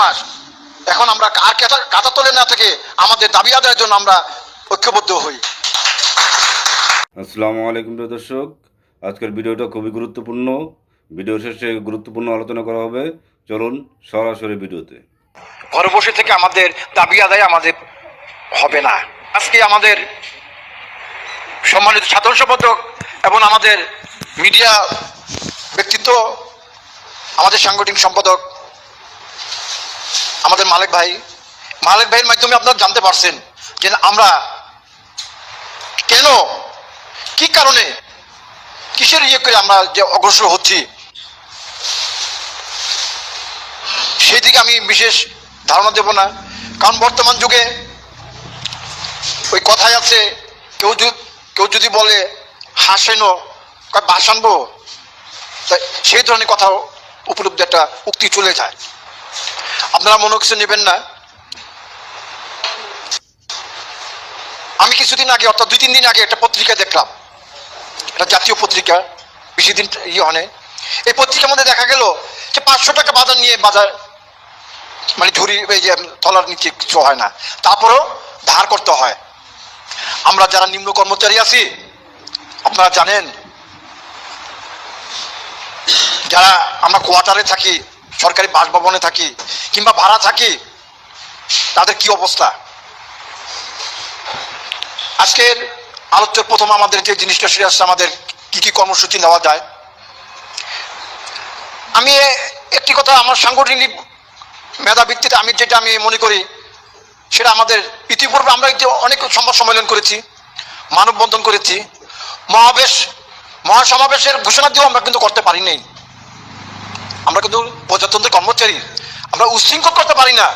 মাস। এখন আমরা আর কাঁথা কাঁথা তোলে না থেকে আমাদের দাবি আদায়ের জন্য আমরা ঐক্যবদ্ধ হই। আসসালামু আলাইকুম প্রিয় দর্শক। আজকের ভিডিওটা খুবই গুরুত্বপূর্ণ। ভিডিও শেষে গুরুত্বপূর্ণ আলোচনা করা হবে। চলুন সরাসরি ভিডিওতে। ঘরে বসে থেকে আমাদের দাবি আদায় আমাদের হবে না। আজকে আমাদের সম্মানিত সাধারণ সম্পাদক এবং আমাদের মিডিয়া ব্যক্তিত্ব আমাদের সাংগঠনিক সম্পাদক আমাদের মালিক ভাই, মালিক ভাইয়ের মাধ্যমে আপনারা জানতে পারছেন যে আমরা কেন, কি কারণে কিসের ইয়ে করে আমরা যে অগ্রসর হচ্ছি? সেই দিকে আমি বিশেষ ধারণা দেব না। কারণ বর্তমান যুগে ওই কথাই আছে, কেউ কেউ যদি বলে হাসেন তাই সেই ধরনের কথা উপলব্ধি একটা উক্তি চলে যায়। আপনারা মনে কিছু নেবেন না? আমি কিছুদিন আগে, অর্থাৎ দুই তিন দিন আগে একটা পত্রিকা দেখলাম। একটা জাতীয় পত্রিকা, বেশি দিন ইয়ে নাই। এই পত্রিকার মধ্যে দেখা গেল যে পাঁচশো টাকা বাজার নিয়ে বাজার মানে ঝুড়ি, এই যে, তলার নিচে কিছু হয় না। তারপরেও ধার করতে হয়। আমরা যারা নিম্ন কর্মচারী আছি, আপনারা জানেন, যারা আমরা কোয়ার্টারে থাকি সরকারি বাসভবনে থাকি কিংবা ভাড়া থাকি, তাদের কি অবস্থা? আজকের আলোচ্যের প্রথম আমাদের যে জিনিসটা, সেটা আসছে আমাদের কি কি কর্মসূচি নেওয়া যায়। আমি একটি কথা আমার সাংগঠনিক মেধা ভিত্তিতে আমি যেটা আমি মনে করি, সেটা আমাদের ইতিপূর্বে আমরা অনেক সংবাদ সম্মেলন করেছি, মানববন্ধন করেছি, মহাবেশ, মহাসমাবেশের ঘোষণা দিয়েও আমরা কিন্তু করতে পারি নাই। আমরা কিন্তু প্রজাতন্ত্রের কর্মচারী। আমরা উচ্ছৃঙ্খল করতে পারি না।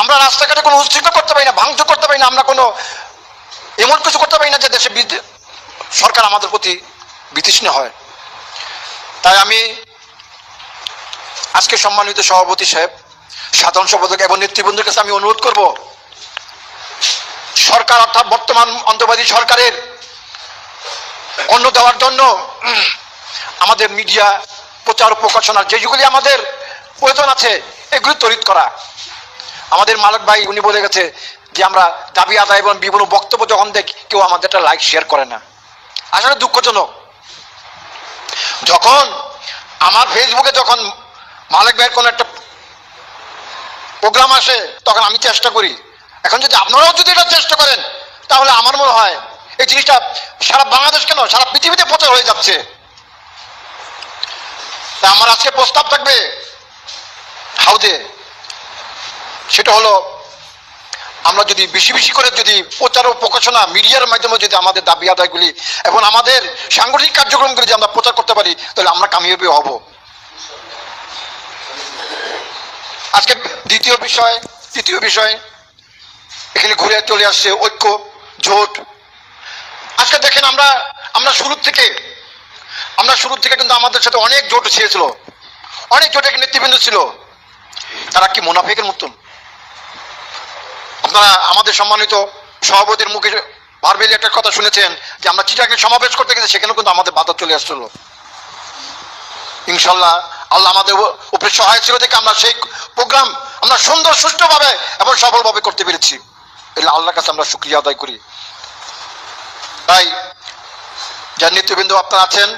আমরা রাস্তাঘাটে কোনো উচ্ছৃঙ্খল করতে পারি না, ভাঙচুর করতে পারি না, আমরা কোনো এমন কিছু করতে পারি না যে দেশে সরকার আমাদের প্রতি বিতৃষ্ণ হয়। তাই আমি আজকে সম্মানিত সভাপতি সাহেব, সাধারণ সম্পাদক এবং নেতৃবৃন্দের কাছে আমি অনুরোধ করব, সরকার অর্থাৎ বর্তমান অন্তর্বাদী সরকারের অন্য দেওয়ার জন্য আমাদের মিডিয়া প্রচার প্রকাশনার যেগুলি আমাদের প্রয়োজন আছে, এগুলি তরিত করা। আমাদের মালক ভাই, উনি বলে গেছে যে আমরা দাবি আদায় এবং বিভিন্ন বক্তব্য যখন দেখি, কেউ আমাদের একটা লাইক শেয়ার করে না। আসলে দুঃখজনক। যখন আমার ফেসবুকে যখন মালিক ভাইয়ের কোনো একটা প্রোগ্রাম আসে, তখন আমি চেষ্টা করি। এখন যদি আপনারাও যদি এটা চেষ্টা করেন, তাহলে আমার মনে হয় এই জিনিসটা সারা বাংলাদেশ কেন? সারা পৃথিবীতে প্রচার হয়ে যাচ্ছে। তা আমার আজকে প্রস্তাব থাকবে। হাউদে সেটা হলো, আমরা যদি বেশি বেশি করে যদি প্রচার ও প্রকাশনা মিডিয়ার মাধ্যমে যদি আমাদের দাবি আদায়গুলি এবং আমাদের সাংগঠনিক কার্যক্রমগুলি যদি আমরা প্রচার করতে পারি, তাহলে আমরা কামিয়াবি হব। আজকে দ্বিতীয় বিষয়, তৃতীয় বিষয়, এখানে ঘুরে চলে আসছে ঐক্য, জোট। আজকে দেখেন আমরা আমরা শুরু থেকে আমরা শুরু থেকে কিন্তু আমাদের সাথে অনেক জোট ছেড়েছিল। অনেক জোটের নেতৃবৃন্দ ছিল। তারা কি মোনাফেকের মতন? আপনারা আমাদের সম্মানিত সভাপতির মুখে ভারবেলি একটা কথা শুনেছেন যে আমরা চিটাকে সমাবেশ করতে গেছি, সেখানেও কিন্তু আমাদের বাধা চলে আসছিল। ইনশাল্লাহ আল্লাহ আমাদের উপরে সহায় ছিল দেখে আমরা সেই প্রোগ্রাম আমরা সুন্দর, সুষ্ঠুভাবে এবং সফলভাবে করতে পেরেছি। এলে আল্লাহর কাছে আমরা শুক্রিয়া আদায় করি। তাই, যার নেতৃবৃন্দ আপনারা আছেন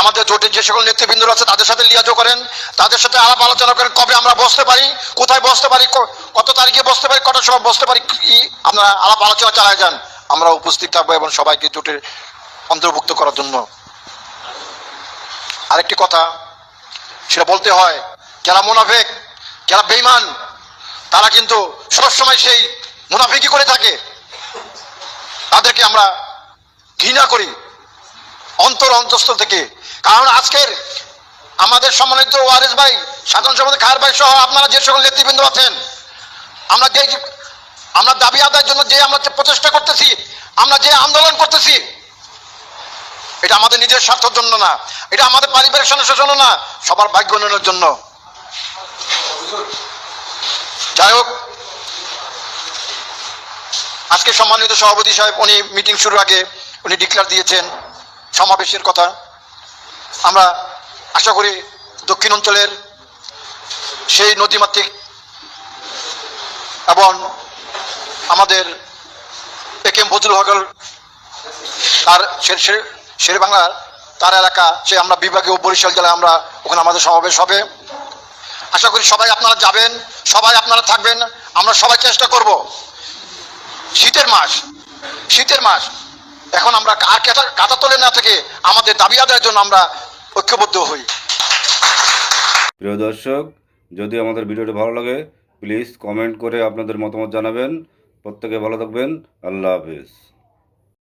আমাদের জোটের যে সকল নেতৃবৃন্দরা আছে, তাদের সাথে লিয়াজো করেন, তাদের সাথে আলাপ আলোচনা করেন, কবে আমরা বসতে পারি, কোথায় বসতে পারি কত তারিখে বসতে পারি, কটার সময় বসতে পারি, কি আপনারা আলাপ আলোচনা চালায় যান। আমরা উপস্থিত থাকব এবং সবাইকে জোটে অন্তর্ভুক্ত করার জন্য। আরেকটি কথা, সেটা বলতে হয়, যারা মুনাফেক, যারা বেইমান তারা কিন্তু সবসময় সেই মুনাফিকি করে থাকে। তাদেরকে আমরা ঘৃণা করি। অন্তর অন্তস্থ থেকে। কারণ আজকের আমাদের সম্মানিত ওয়ারেস ভাই, সাধারণ সম্পাদক খায়ের ভাই সহ আপনারা যে সকল নেতৃবৃন্দ আছেন, আমরা যে আমরা দাবি আদায়ের জন্য যে আমরা প্রচেষ্টা করতেছি, আমরা যে আন্দোলন করতেছি, এটা আমাদের নিজের স্বার্থের জন্য না। এটা আমাদের পারিবারিক সমস্যার জন্য না, সবার ভাগ্য উন্নয়নের জন্য। যাই হোক, আজকে সম্মানিত সভাপতি সাহেব, উনি মিটিং শুরুর আগে উনি ডিক্লার দিয়েছেন। সমাবেশের কথা। আমরা আশা করি দক্ষিণ অঞ্চলের সেই নদীমাতৃক এবং আমাদের এ কে এম ফজলুল হকল তার শের বাংলার তার এলাকা, সে আমরা বিভাগীয় বরিশাল জেলায় আমরা ওখানে আমাদের সমাবেশ হবে। আশা করি সবাই আপনারা যাবেন, সবাই আপনারা থাকবেন, আমরা সবাই চেষ্টা করব। শীতের মাস শীতের মাস এখন আমরা আর কাঁথা তোলে না থেকে আমাদের দাবি আদায়ের জন্য আমরা ঐক্যবদ্ধ হই। প্রিয় দর্শক, যদি আমাদের ভিডিওটি ভালো লাগে প্লিজ কমেন্ট করে আপনাদের মতামত জানাবেন। প্রত্যেকে ভালো থাকবেন। আল্লাহ হাফিজ।